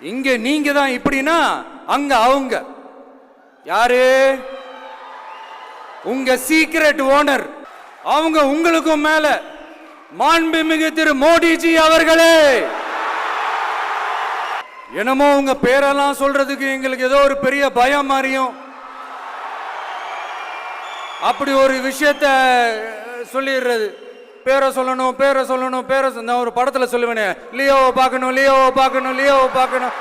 இங்க நீங்க தான் இப்படின்னா அங்க அவங்க. யாரு? உங்க சீக்ரெட் ஓனர் அவங்க உங்களுக்கும் மேல. மாண்புமிகு திரு மோடிஜி அவர்களே. என்னமோ உங்க பேரெல்லாம் சொல்றதுக்கு எங்களுக்கு ஏதோ ஒரு பெரிய பயம் மாதிரியும். அப்படி ஒரு விஷயத்த சொல்லிடுறது. பேரை சொல்லணும் பேரை சொல்லணும் பேரை நான் ஒரு படத்தில் சொல்லுவேனே. லியோவை பார்க்கணும் லியோவை பார்க்கணும் லியோவை பார்க்கணும்.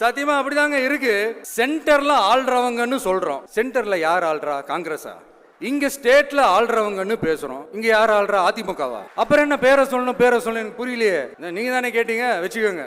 சத்தியமா அப்படிதாங்க இருக்கு. சென்டர்ல ஆள்றவங்கன்னு சொல்றோம். சென்டர்ல யார் ஆள்றா? காங்கிரஸா? இங்க ஸ்டேட்ல ஆள்றவங்கன்னு பேசுறோம். இங்க யார் ஆள்றா? அதிமுகவா? அப்புறம் என்ன பேரை சொல்லணும் பேரை சொல்லணும் புரியலையே. நீங்க தானே கேட்டீங்க? வச்சுக்கோங்க.